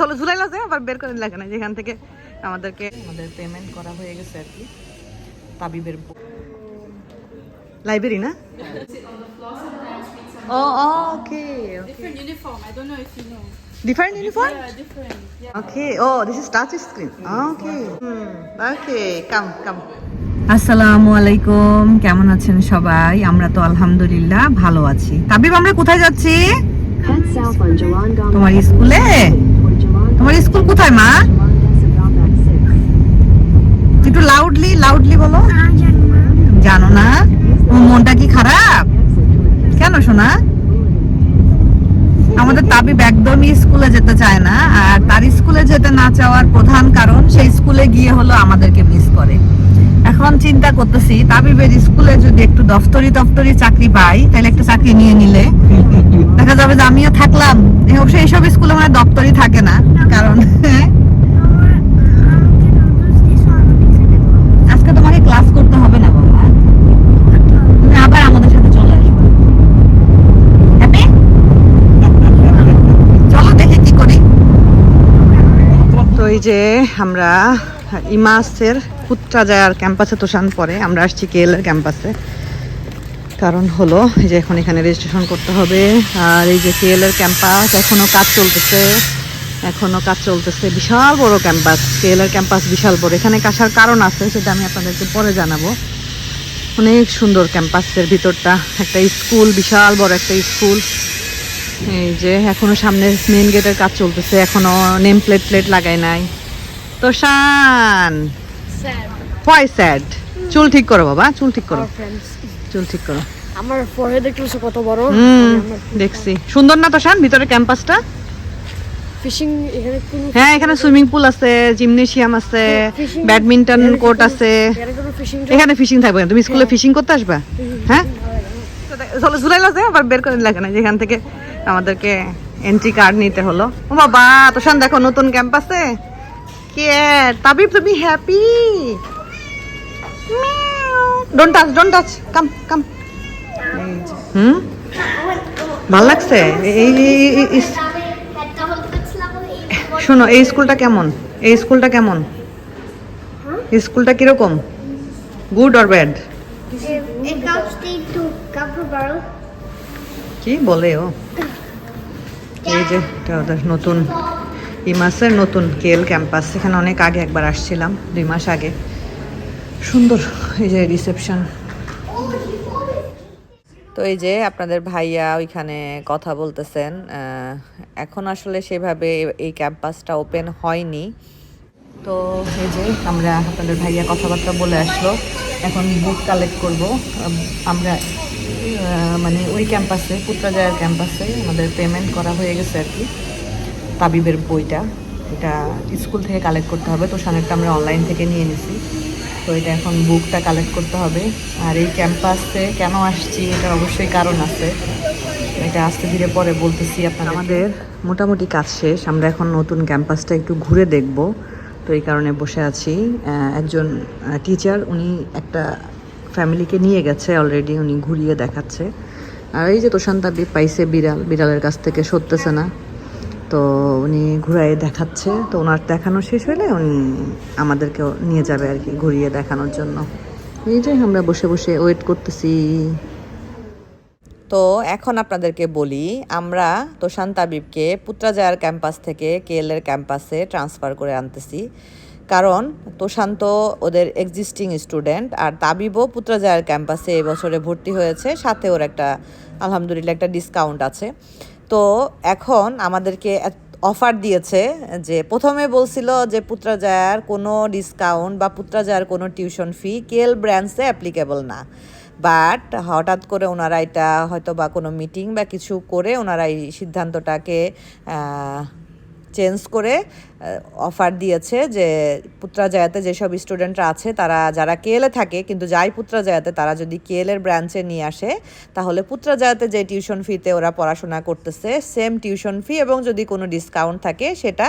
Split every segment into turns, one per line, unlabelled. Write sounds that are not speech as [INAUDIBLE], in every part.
চলো আবার বের করে লাগে না যেখান থেকে আমাদেরকে আমাদের পেমেন্ট করা হয়ে গেছে আর কি তাবিবের লাইব্রেরি না ও okay
Different uniform.
Different uniform
Yeah, different. Yeah.
Okay. Oh, this is touch screen. Okay. Hmm. Okay. Come, come. আসসালামু আলাইকুম কেমন আছেন সবাই আমরা তো আলহামদুলিল্লাহ ভালো আছি তাবিব আমরা কোথায় যাচ্ছি. তোমার স্কুলে. তোমার স্কুল কোথায়, মা? একটু লাউডলি লাউডলি বলো। জানো না? মনটা কি খারাপ? কেন শোনা আমাদের তাবিব একদমই স্কুলে যেতে চায় না, আর তার স্কুলে যেতে না চাওয়ার প্রধান কারণ সেই স্কুলে গিয়ে হলো আমাদেরকে মিস করে। এখন চিন্তা করতেছি, তাবিবের স্কুলে যদি একটু দফতরি দফতরি চাকরি পাই, তাহলে একটা চাকরি নিয়ে নিলে। দেখা যাবে যে আমিও থাকলাম। অবশ্য এইসব স্কুলে মানে দপ্তরই থাকে না, কারণ আজকে তোমাকে ক্লাস করতে হবে না আবার আমাদের সাথে যে আমরা ইমাসের পুত্রাজায়ার ক্যাম্পাসে তোষান পরে, আমরা আসছি কেএল এর ক্যাম্পাসে। কারণ হলো যে এখন এখানে রেজিস্ট্রেশন করতে হবে। আর এই যে কেএল এর ক্যাম্পাস এখনও কাজ চলতেছে। এখনও কাজ চলতেছে। বিশাল বড় ক্যাম্পাস কেএল এর ক্যাম্পাস বিশাল বড়। এখানে আসার কারণ আছে সেটা আমি আপনাদেরকে পরে জানাব। অনেক সুন্দর ক্যাম্পাসের ভিতরটা। একটা স্কুল বিশাল বড় একটা স্কুল এই যে এখনও সামনে মেইন গেটের কাজ চলতেছে। এখনও নেম প্লেট প্লেট লাগাই নাই। তো শান হোয়াই স্যাড চুল ঠিক করো বাবা চুল ঠিক করো। চুল ঠিক করো।
আমার ফোরহেড দেখতেছো কত বড়?
দেখছি। সুন্দর না তো শান ভিতরে ক্যাম্পাসটা?
ফিশিং এখানে
হ্যাঁ এখানে সুইমিং পুল আছে জিমনেশিয়াম আছে ব্যাডমিন্টন কোর্ট আছে।
এখানে ফিশিং
থাকবে। তুমি স্কুলে ফিশিং করতে আসবে? হ্যাঁ? চলো ঝুলাই আছে আবার বের করে লাগে না। যেখান থেকে আমাদেরকে এন্ট্রি কার্ড নিতে হলো। ও বাবা তোষান দেখো নতুন ক্যাম্পাসে। কে? তাবিব তুমি happy don't touch don't touch come come hmm? ভালো লাগছে? এই শোনো, এই স্কুলটা কেমন? এই স্কুলটা কেমন? স্কুলটা কীরকম?
Good or bad.
কি বলে ও? এই যে ওদের নতুন ইমাসের নতুন কেল ক্যাম্পাস। এখানে অনেক আগে একবার আসছিলাম, দুই মাস আগে। সুন্দর, এই যে রিসেপশন তো এই যে আপনাদের ভাইয়া ওইখানে কথা বলতেছেন এখন আসলে সেভাবে এই ক্যাম্পাসটা ওপেন হয়নি। তো এই যে আমরা আপনাদের ভাইয়া কথাবার্তা বলে আসলো, এখন বুক কালেক্ট করব। আমরা মানে ওই ক্যাম্পাসে, পুত্রাজায়ার ক্যাম্পাসে আমাদের পেমেন্ট করা হয়ে গেছে আর কি, তাবিবের বইটা। এটা স্কুল থেকে কালেক্ট করতে হবে, তো সানেরটা আমরা অনলাইন থেকে নিয়ে নিছি। তো এটা এখন বুকটা কালেক্ট করতে হবে। আর এই ক্যাম্পাসে কেন আসছি এটা অবশ্যই কারণ আছে। এটা আস্তে ধীরে পরে বলতেছি আপনার আমাদের মোটামুটি কাজ শেষ। আমরা এখন নতুন ক্যাম্পাসটা একটু ঘুরে দেখব। তো এই কারণে বসে আছি। একজন টিচার উনি একটা ফ্যামিলিকে নিয়ে গেছে অলরেডি উনি ঘুরিয়ে দেখাচ্ছে। আর এই যে তোষান্তাবি পাইছে বিড়াল, বিড়ালের কাছ থেকে সরতেছে না। তো উনি ঘুরাই দেখাচ্ছে। তো ওনার দেখানো শেষ হলে উনি আমাদেরকেও নিয়ে যাবে আর কি, ঘুরিয়ে দেখানোর জন্য। এইটাই আমরা বসে বসে ওয়েট করতেছি। তো এখন আপনাদেরকে বলি, আমরা তোষান তাবিবকে পুত্রাজায়ার ক্যাম্পাস থেকে কেএলের ক্যাম্পাসে ট্রান্সফার করে আনতেছি। কারণ তোষান তো ওদের এক্সিস্টিং স্টুডেন্ট আর তাবিবও পুত্রাজায়ার ক্যাম্পাসে এবছরে ভর্তি হয়েছে। সাথে ওর একটা, আলহামদুলিল্লাহ, একটা ডিসকাউন্ট আছে। তো এখন আমাদেরকে অফার দিয়েছে যে প্রথমে বলছিল যে পুত্রাজায়ার কোনো ডিসকাউন্ট বা পুত্রাজায়ার কোনো টিউশন ফি কেল ব্র্যান্ডসে অ্যাপ্লিকেবল না। বাট হঠাৎ করে ওনারা এটা হয়তো বা কোনো মিটিং বা কিছু করে ওনারা এই সিদ্ধান্তটাকে চেঞ্জ করে অফার দিয়েছে যে পুত্রাজায়াতে যেসব স্টুডেন্টরা আছে, তারা যারা কেএলে থাকে, কিন্তু যাই পুত্রাজায়াতে, তারা যদি কেএলের ব্রাঞ্চে নিয়ে আসে, তাহলে পুত্রাজায়াতে যে টিউশন ফিতে ওরা পড়াশোনা করতেছে সেম টিউশন ফি এবং যদি কোনো ডিসকাউন্ট থাকে, সেটা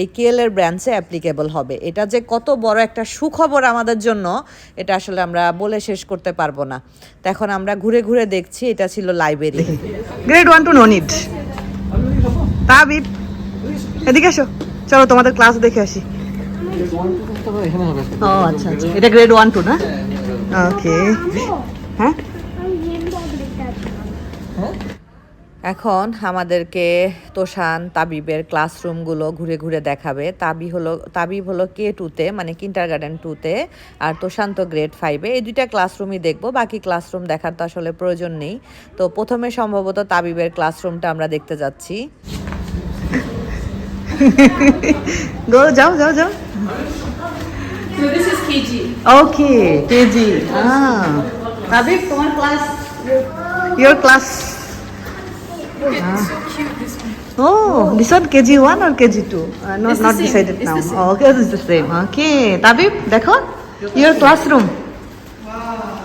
এই কেএলের ব্রাঞ্চে অ্যাপ্লিকেবল হবে। এটা যে কত বড় একটা সুখবর আমাদের জন্য, এটা আসলে আমরা বলে শেষ করতে পারব না। তো এখন আমরা ঘুরে ঘুরে দেখছি, এটা ছিল লাইব্রেরি গ্রেড ওয়ান টু নো নিট তাবিব এদিকে আসো চলো তোমাদের ক্লাস দেখে আসি। ও আচ্ছা আচ্ছা। এটা গ্রেড ওয়ান টু না? ওকে হ্যাঁ? এখন আমাদেরকে তোষান তাবিবের ক্লাসরুমগুলো ঘুরে ঘুরে দেখাবে। তাবি হলো তাবিব হলো কে টুতে মানে কিন্টার গার্ডেন টুতে আর তোষান তো গ্রেড ফাইভে এই দুইটা ক্লাসরুমই দেখব বাকি ক্লাসরুম দেখার তো আসলে প্রয়োজন নেই। তো প্রথমে সম্ভবত তাবিবের ক্লাসরুমটা আমরা দেখতে যাচ্ছি। गो जाओ जाओ जाओ
So this is KG.
Okay, KG. Ah. Habib, come on class. Your class.
Look at ah. so cute this one.
Oh, this one KG1 or KG2? Uh, not
it's
not
same.
decided
it's
now. Oh, okay, it's the same. Okay. Tabib, dekho. Your classroom.
Wow.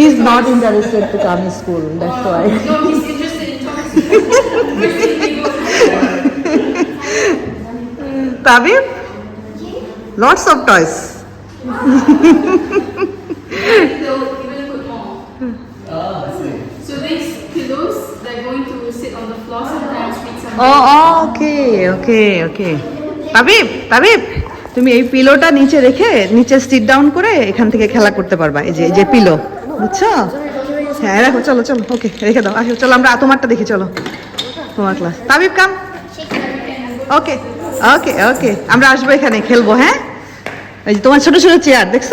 He's not interested to come to school. That's why.
No, he's interested in talking.
Tabib? Lots of toys তুমি এই পিলোটা নিচে রেখে নিচে স্টিট down করে এখান থেকে খেলা করতে পারবা এই যে যে পিলো বুঝছ? হ্যাঁ দেখো চলো চলো ওকে রেখে দাও আসো চলো আমরা তোমারটা দেখি চলো। তোমার ক্লাস তাবিব কাম ওকে ওকে ওকে আমরা আসব এখানে খেলব হ্যাঁ? এই যে তোমার ছোট ছোট চেয়ার দেখছ?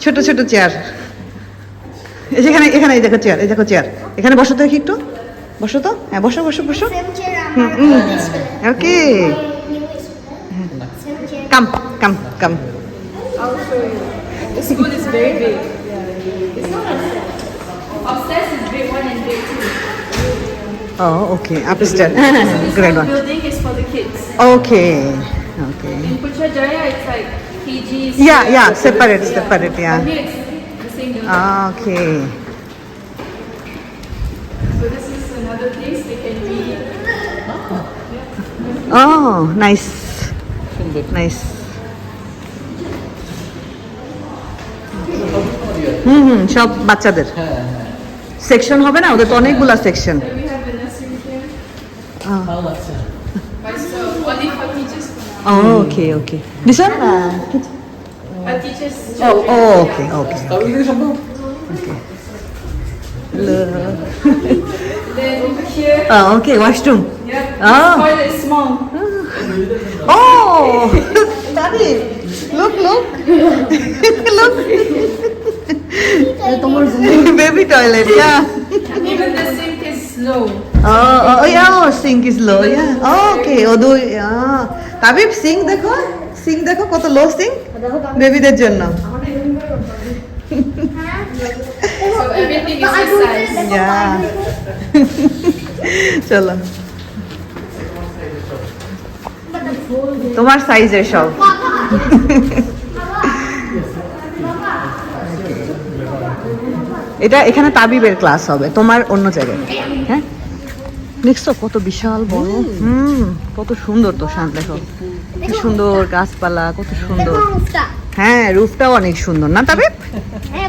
ছোট ছোট চেয়ার এই এখানে এখানে এই দেখো চেয়ার এই দেখো চেয়ার এখানে বসো তো একটু। বসো তো? হ্যাঁ বসো বসো বসো। Okay come come come O
okay
upstair
grand one for the kids.
Okay okay
In Putrajaya, it's like KGs.
Yeah yeah separate separate yeah
But here it's the same building.
Okay
So this is another place they can read.
ও nice nice hmm hmm সব বাচ্চাদের section হবে না ওদের তো অনেকগুলা section
Then we have the nursery here.
ভালো লাগছে
Oh,
okay, okay. This one?
Uh, I
oh,
oh,
okay, okay.
Oh, okay. okay. [LAUGHS]
then here.
Oh, okay, washroom.
Yeah.
Oh.
Toilet is small. [LAUGHS]
Oh, [LAUGHS] Daddy, look, look, look. Baby toilet, yeah.
Even the sink is low.
Oh, oh, yeah, oh, sink is low, yeah. Oh, okay, although, yeah. Tabib, Singh দেখো সিং দেখো কত লো সিং, বেবিদের জন্য. চলো। তোমার সাইজের সব। এটা এখানে তাবিবের ক্লাস হবে, তোমার অন্য জায়গায়। হ্যাঁ? দেখছ কত বিশাল বড়? হুম। কত সুন্দর তো শান্ত দেখো। কি সুন্দর গাছপালা কত সুন্দর। হ্যাঁ রূপটাও অনেক সুন্দর না তাবিব?
হ্যাঁ,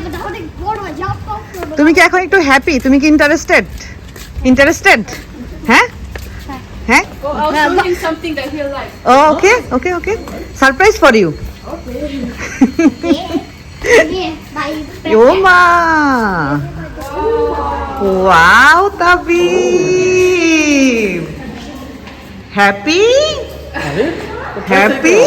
তুমি কি এখন একটু হ্যাপি তুমি কি ইন্টারেস্টেড ইন্টারেস্টেড হ্যাঁ? হ্যাঁ. Okay okay okay surprise for you
bye
ও মা
Wow, Tabib! Happy? Happy?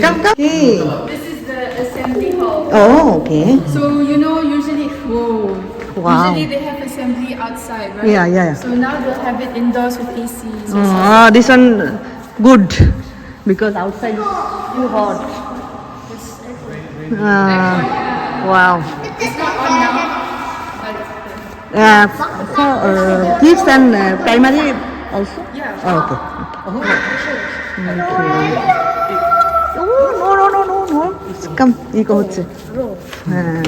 Come, come.
This is the assembly hall.
Oh, okay.
So, you know, usually, whoa.
Wow.
Usually they have assembly outside, right?
Yeah, yeah, yeah.
So now they'll have it indoors with ACs. Mm,
oh, ah, this one uh, good because outside you too hot. Uh, wow.
It's not on now.
Yeah, so uh, kids and uh, primary also?
Yeah.
Oh, okay. Oh, okay. Oh, no, no, no, no, no. Come, you go. হ্যাঁ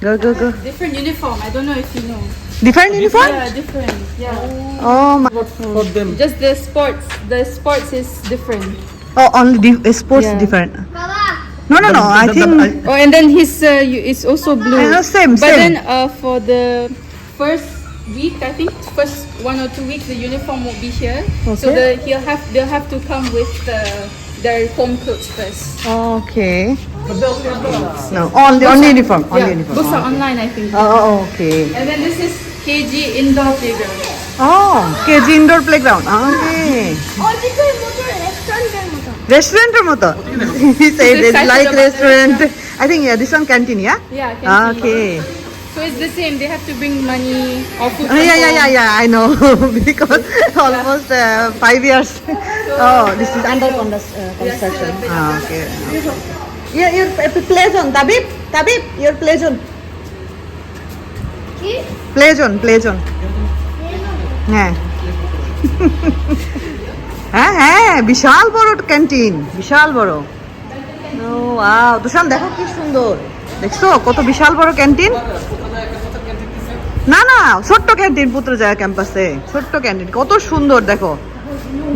Go go go.
Different uniform. I don't know if you know.
Different uniform?
Yeah, different. Yeah.
Oh my.
for them
Just the sports. The sports is different.
Oh, only di- sports
Yeah.
different.
বাবা
No, no, no. I
The- the-
think
Oh, and then his uh, you- is also blue.
I know, same,
But
same.
then uh, for the first week, I think first one or two weeks, the uniform won't be here. So
Okay.
the he'll have they'll have to come with the, their home clothes first.
okay. No, only only uniform, only
yeah,
uniform.
books are online, I think.
Oh, okay.
And then this is KG indoor playground.
Oh, KG indoor playground. Okay.
অর্বিটের মতো রেস্টুরেন্টের মতো
রেস্টুরেন্টের মতো [LAUGHS] he said
This is
it's
kind
like
of a
restaurant I think yeah this one canteen yeah
Yeah, canteen.
okay
So it's the same. They have to bring money or food.
oh,
from
yeah yeah
home.
yeah yeah I know [LAUGHS] because almost uh, five years oh this is under condas- uh, construction
still a bit
ah, okay Your, your play zone Tabib Tabib your play zone
কি
play zone হ্যাঁ হ্যাঁ হ্যাঁ বিশাল বড় canteen বিশাল বড়। ও wow তুষান দেখো কি সুন্দর। দেখছ কত বিশাল বড় ক্যান্টিন না না ছোট্ট ক্যান্টিন পুত্রজয়া ক্যাম্পাসে ছোট্ট ক্যান্টিন কত সুন্দর দেখো।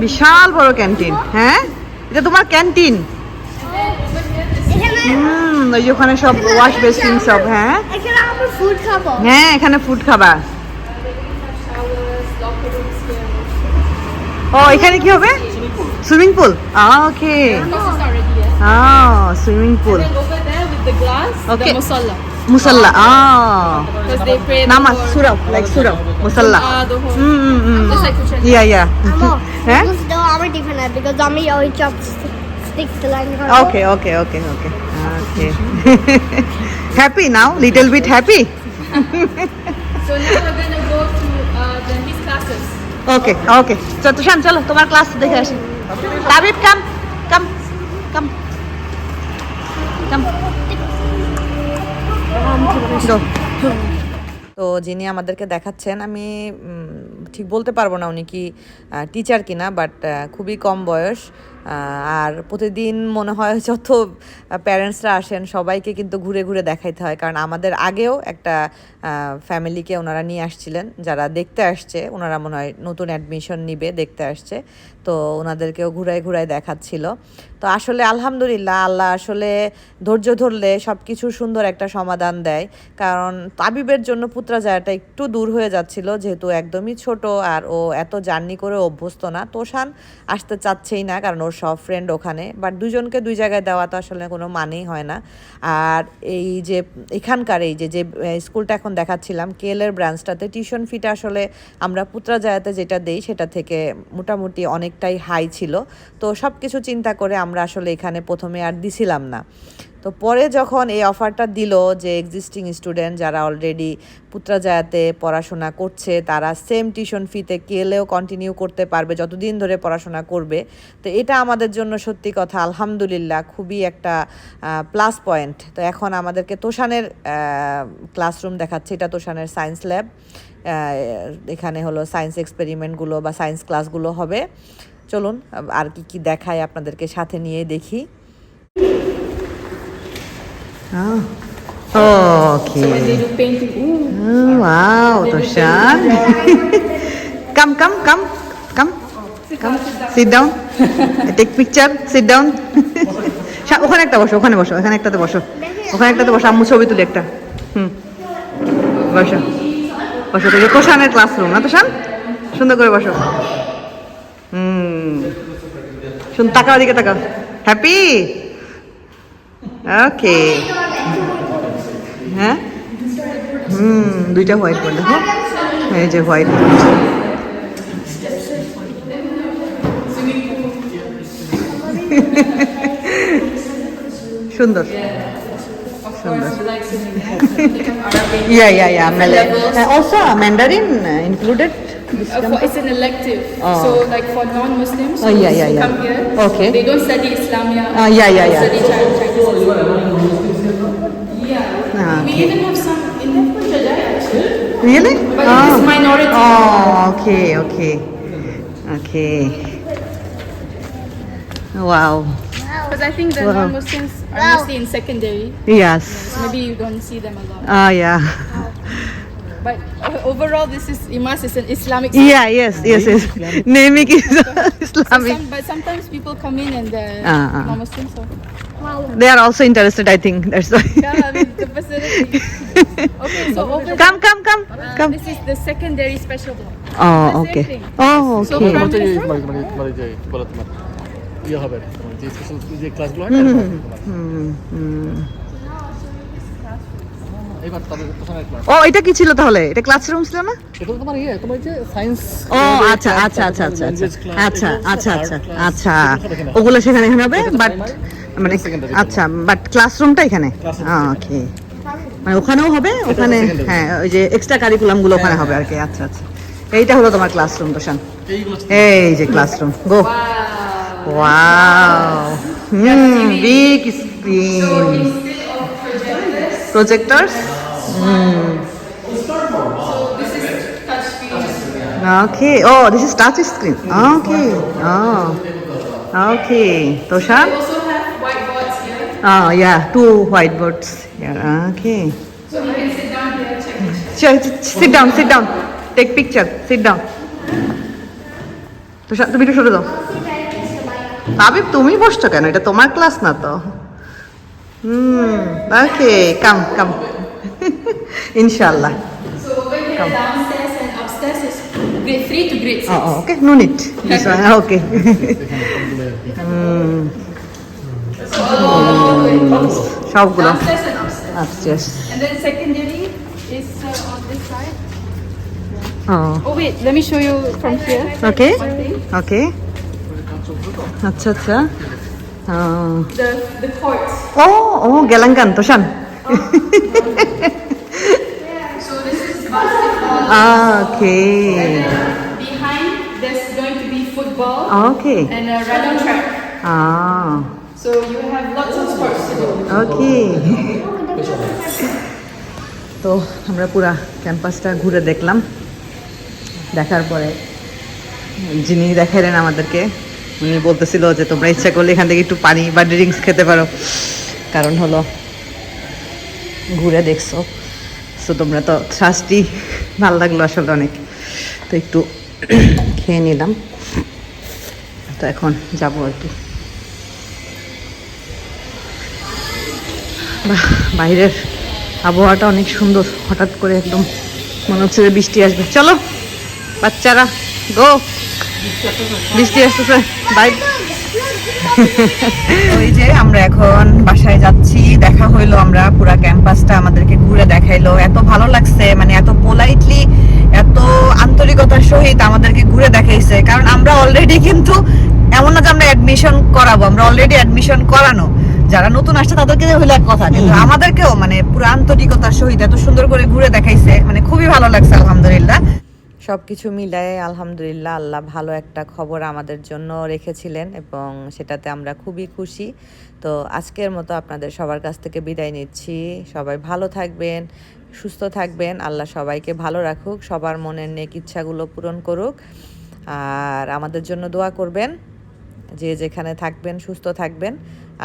বিশাল বড় ক্যান্টিন হ্যাঁ? এটা তোমার ক্যান্টিন হুম ওই যে ওখানে সব ওয়াশ বেসিন সব হ্যাঁ
খাব
হ্যাঁ এখানে ফুড
here.
ও এখানে কি হবে swimming pool okay. Oh.
Oh.
Surah. Musalla.
Ah, the whole.
Mm, mm, mm.
Just like Christian.
Yeah, yeah.
আমো
হ্যাঁ
আমার ডিফারেন্ট বিকজ আমি ওই চপ
Okay, okay, okay, okay. Okay. happy now? Little bit happy?
So now we're gonna go to uh, the his classes.
Okay, okay. So, Tushan চলো তোমার class দেখে আসি তাবিব কাম কাম কাম কাম Go. তো যিনি আমাদেরকে দেখাচ্ছেন আমি ঠিক বলতে পারব না উনি কি টিচার কিনা বাট খুবই কম বয়স আর প্রতিদিন মনে হয় [LAUGHS] যত প্যারেন্টসরা আসেন, সবাইকে কিন্তু ঘুরে ঘুরে দেখাইতে হয়। কারণ আমাদের আগেও একটা ফ্যামিলিকে ওনারা নিয়ে আসছিলেন। যারা দেখতে আসছে, ওনারা মনে হয় নতুন অ্যাডমিশন নিবে, দেখতে আসছে। তো ওনাদেরকেও ঘুরাই ঘুরাই দেখাচ্ছিল। তো আসলে আলহামদুলিল্লাহ, আল্লাহ আসলে ধৈর্য ধরলে সব কিছুর সুন্দর একটা সমাধান দেয়। কারণ তাবিবের জন্য পুত্রা জায়গাটা একটু দূর হয়ে যাচ্ছিল, যেহেতু একদমই ছোট আর ও এত জার্নি করে অভ্যস্ত না। তোষান আসতে চাচ্ছেই না, কারণ ওর সব ফ্রেন্ড ওখানে বাট দুজনকে দুই জায়গায় দেওয়া তো আসলে কোনো মানেই হয় না। আর এই যে এখানকার এই যে যে স্কুলটা এখন দেখাচ্ছিলাম কেএলের ব্রাঞ্চটাতে টিউশন ফিটা আসলে আমরা পুত্রা জায়গাতে যেটা দেই, সেটা থেকে মোটামুটি অনেকটাই হাই ছিল। তো সব কিছু চিন্তা করে আমরা আসলে এখানে প্রথমে আর দিছিলাম না। তো পরে যখন এই অফারটা দিল যে এক্সিস্টিং স্টুডেন্ট যারা অলরেডি পুত্রাজায়াতে পড়াশোনা করছে, তারা সেম টিউশন ফিতে কেলেও কন্টিনিউ করতে পারবে, যতদিন ধরে পড়াশোনা করবে। তো এটা আমাদের জন্য সত্যি কথা, আলহামদুলিল্লাহ খুবই একটা প্লাস পয়েন্ট তো এখন আমাদেরকে তোষানের ক্লাসরুম দেখাচ্ছে। এটা তোষানের সায়েন্স ল্যাব এখানে হলো সায়েন্স এক্সপেরিমেন্টগুলো বা সায়েন্স ক্লাসগুলো হবে। চলুন আর কি কি দেখায় আপনাদেরকে সাথে নিয়ে দেখি। ওকে
When they do painting, ooh,
wow toshan come come come come come. Sit down take picture. Sit down. [LAUGHS] ওখানে একটা বসো ওখানে বসো ওখানে একটাতে বসো। ওখানে একটাতে বসো আম্মু ছবি তুলি একটা। হুম। বসো। বসো তো তোষানের ক্লাসরুম না তোষান? সুন্দর করে বসো। হুম। শুন তাকাও দিকে তাকাও। হ্যাপি ওকে হ্যাঁ হুম দুইটা হোয়াইট বোর্ড দেখো এই যে হোয়াইট সুন্দর সুন্দর yeah yeah yeah Malay. Uh, also uh, Mandarin uh, included this
uh, for, it's an elective.
Oh.
So like for non-Muslims
Oh, yeah,
who
yeah, yeah.
come here,
Okay.
they don't study Islamia.
Ah, yeah, yeah,
they
yeah.
Study Chinese. Chinese. Yeah. We
okay.
even have some in Putrajaya actually.
really
But it is minority.
oh okay okay okay wow
Because I think the
Wow.
non-Muslims are
Wow.
mostly in secondary.
yes
Maybe you don't see them a lot.
ah yeah [LAUGHS]
But uh, overall, this is Imas is an Islamic.
yeah yes yes yes naming is [LAUGHS]
So
Islamic
some, but sometimes people come in and they're
Ah, ah.
non-Muslim. So
they are also interested, I think. That's.
Yeah, I mean, the facility. [LAUGHS] okay, so
come, come, come,
uh,
come.
This is the secondary special block.
Oh,
the
okay. Oh, okay.
So
ও এটা কি ছিল তাহলে? এটা classroom ছিল না?
এটা তোমার ইয়ে তোমার যে সায়েন্স
ও আচ্ছা আচ্ছা আচ্ছা আচ্ছা আচ্ছা আচ্ছা আচ্ছা আচ্ছা আচ্ছা ওগুলো সেখানে এখানে হবে বাট মানে আচ্ছা বাট ক্লাসরুমটা এখানে? ওকে মানে ওখানেও হবে? ওখানে হ্যাঁ ওই যে এক্সট্রা কারিকুলামগুলো ওখানে হবে আর কি আচ্ছা আচ্ছা। এইটা হলো তোমার ক্লাসরুম তোষান এই যে classroom go wow hmm big screen projectors Okay. Oh, this is touch screen. Okay. Oh. Okay. Toshan?
We also have whiteboards here.
Oh, yeah. Two whiteboards here. Okay.
So you can sit down here, check the
Sure, sit down, sit down. Take picture. Sit down. Toshan তুমি একটু সরে দাও Aviv তুমি বসছো কেন এটা তোমার class না তো হুম ওকে come come [LAUGHS] Inshallah.
So over here Come. downstairs and upstairs is grade three to grade
six. Oh, oh okay, no need. This
one, [LAUGHS] ah, okay. Oh, [LAUGHS]
oh,
Downstairs and upstairs.
Upstairs.
And then secondary is uh, on this side.
Oh.
oh wait, let me show you from here. Okay.
Okay. अच्छा अच्छा Oh.
the the courts
oh oh
गेलंगन toshan. Oh. Basketball.
Okay
Behind there's going to be football
okay
and a run track.
A
So you have lots of sports to do.
ওকে [LAUGHS] [LAUGHS] তো আমরা পুরা ক্যাম্পাসটা ঘুরে দেখলাম দেখার পরে যিনি দেখাইলেন আমাদেরকে উনি বলতেছিল যে তোমরা ইচ্ছা করলে এখান থেকে একটু পানি বা ড্রিঙ্কস খেতে পারো কারণ হলো ঘুরে দেখছ সো তোমরা তো শ্বাসটি ভালো লাগল আসলে অনেক। তো একটু খেয়ে নিলাম। তো এখন যাব আর কি। বাইরের আবহাওয়াটা অনেক সুন্দর। হঠাৎ করে একদম মনে হচ্ছে বৃষ্টি আসবে। চলো, বাচ্চারা গো বৃষ্টি আসতেছে। বাই [LAUGHS] ওই যে আমরা এখন বাসায় যাচ্ছি দেখা হইল আমরা পুরা ক্যাম্পাসটা আমাদেরকে ঘুরে দেখাইলো। এত ভালো লাগছে মানে এত পোলাইটলি এত আন্তরিকতার সহিত আমাদেরকে ঘুরে দেখাইছে। কারণ আমরা অলরেডি কিন্তু এমন না যে আমরা অ্যাডমিশন করাবো আমরা অলরেডি অ্যাডমিশন করানো। যারা নতুন আসছে তাদেরকে হইলে এক কথা কিন্তু আমাদেরকেও মানে পুরো আন্তরিকতার সহিত এত সুন্দর করে ঘুরে দেখাইছে মানে খুবই ভালো লাগছে আলহামদুলিল্লাহ। সব কিছু মিলায়ে আলহামদুলিল্লাহ আল্লাহ ভালো একটা খবর আমাদের জন্য রেখেছিলেন এবং সেটাতে আমরা খুবই খুশি। তো আজকের মতো আপনাদের সবার কাছ থেকে বিদায় নিচ্ছি। সবাই ভালো থাকবেন, সুস্থ থাকবেন। আল্লাহ সবাইকে ভালো রাখুক, সবার মনের নেক ইচ্ছাগুলো পূরণ করুক। আর আমাদের জন্য দোয়া করবেন, যে যেখানে থাকবেন, সুস্থ থাকবেন।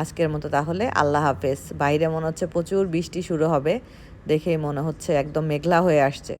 আজকের মতো তাহলে আল্লাহ হাফেজ। বাইরে মনে হচ্ছে প্রচুর বৃষ্টি শুরু হবে, দেখেই মনে হচ্ছে একদম মেঘলা হয়ে আসছে।